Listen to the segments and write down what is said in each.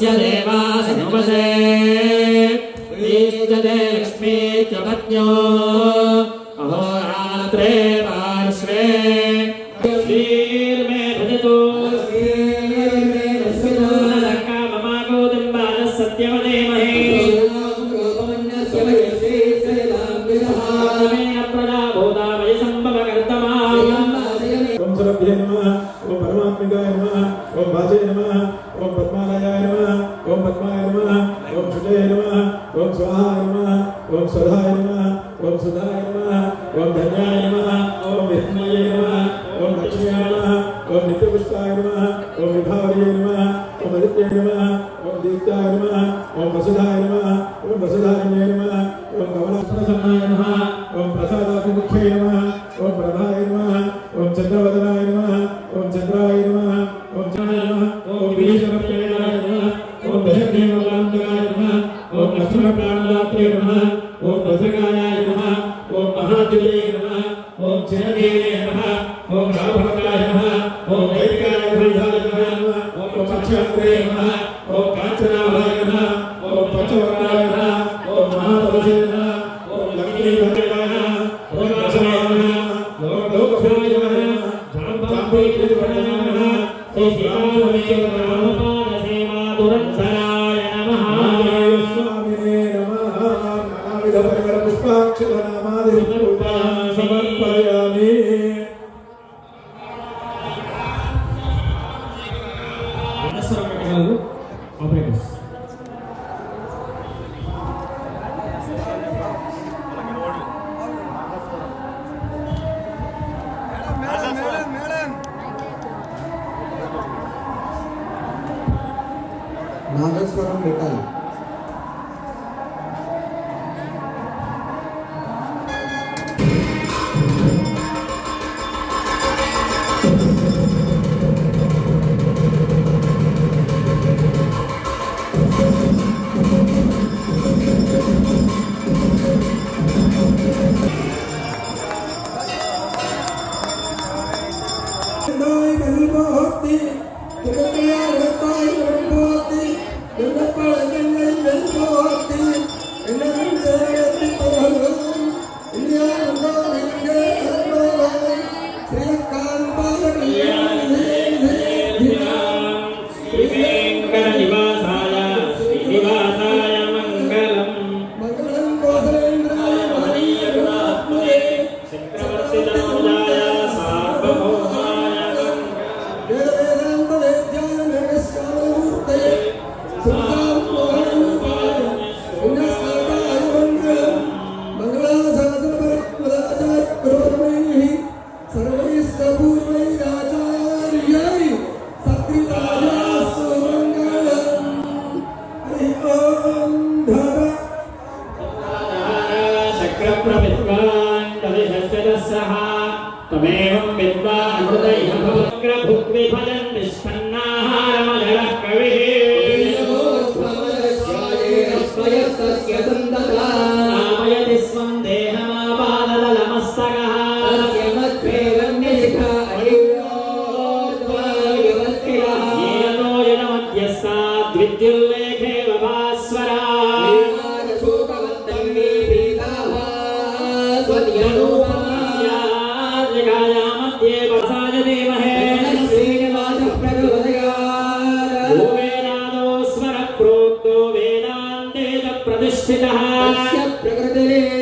तस्य देवासनुपसे ईजते लक्ष्मी च पत्न्यो अहोरात्रे पार्श्वे ఓం ధన్యాయ నమ ఓం విష్ణయ నమ ఓం లక్ష్మీయ నమ ఓం నిత్యపుష్పాయ నమ ఓం విభావర్య నమ ఓం ఆదిత్య నమ ఓం దీప్తాయ నమ ఓం వసుధాయ నమ ఓం వసుధారణ్య నమ ఓం కమలాసన నమ జ్యోతిలే నమ ఓం చిరదేవే నమ ఓం రామభక్తాయ నమ ఓం వైదికాయ ఫలితాయ నమ ఓం పక్షవక్రే నమ ఓం కాంచనాభాయ నమ ఓం పంచవర్ణాయ నమ ఓం మహాపరుషే నమ ఓం లక్ష్మీ భద్రాయ నమ ఓం రసనాయ నమ ఓం లోకభూమి నమ జాంబాంబే నమ పుష్పాక్షరనామాది సమర్పయామి నాగేశ్వరం పెట్టాలి वयस्तस्य सन्तता नामयति स्वं देहमापादलमस्तकः तस्य मध्ये रम्यशिखा द्वित्युल्लेखे भास्वरा मध्ये वसाय देवहे श्रीनिवासप्रभुवदया भूमेनादो स्मरप्रोक्तो वेद प्रतिष्ठितः प्रकृतिः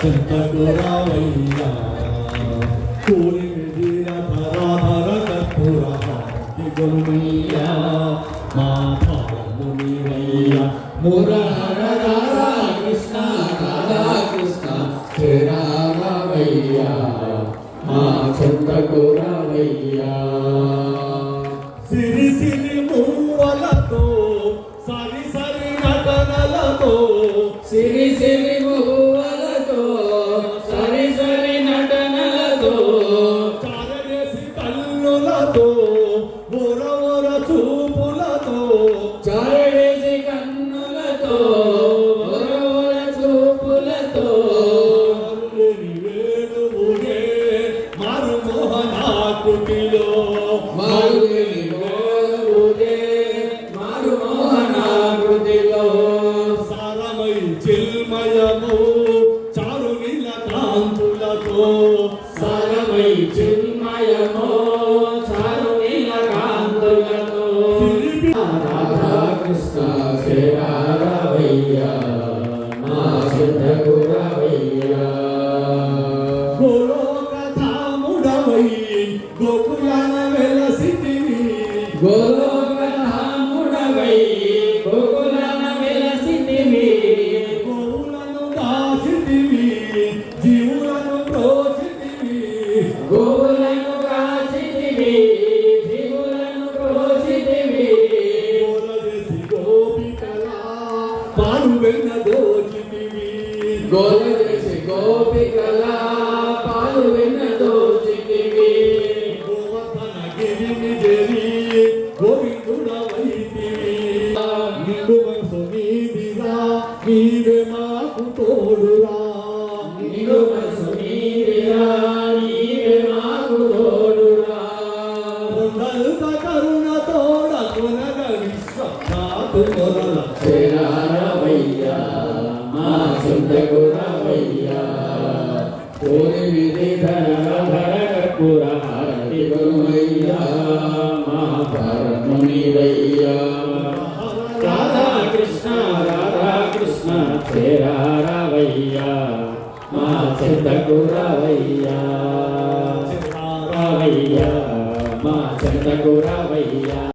చెంతకు రావయ్యా కూలి విధిర ధరాధర కర్పూర గొలుమయ్యా మా భారము నీవయ్యా మురహర రాధా కృష్ణ రాధా కృష్ణ హే రామయ్యా మా చెంతకు రావయ్యా సిరి సిరి మూవలతో సిరి సిరి చిల్మయము చారు నీల కాంతులతో సారమై చిల్మయము చారు నీల కాంతులతో రాధా కృష్ణ పాలు వెన్న దోచితివి. గోలదేసి గోపికలా పాలు వెన్న దోచితివి. గోవర్ధన గిరిని జరి గోవిందుడవైతివి నిండు మనసు నీదిరా నీవే మాకు తోడురా. నిండు మనసు నీదిరా నీవే మాకు తోడురా. కరుణ తోడ కొనగ విశ్వనాథు చేరారవయ్యా మా చింతకు రావయ్యా కోరి విధి ధర ధర కర్పూర హారతి గురుమయ్యా మా పరమునివయ్యా రాధా కృష్ణ రాధా కృష్ణ చేరారవయ్యా మా చింతకు రావయ్యా రావయ్యా మా చింతకు రావయ్యా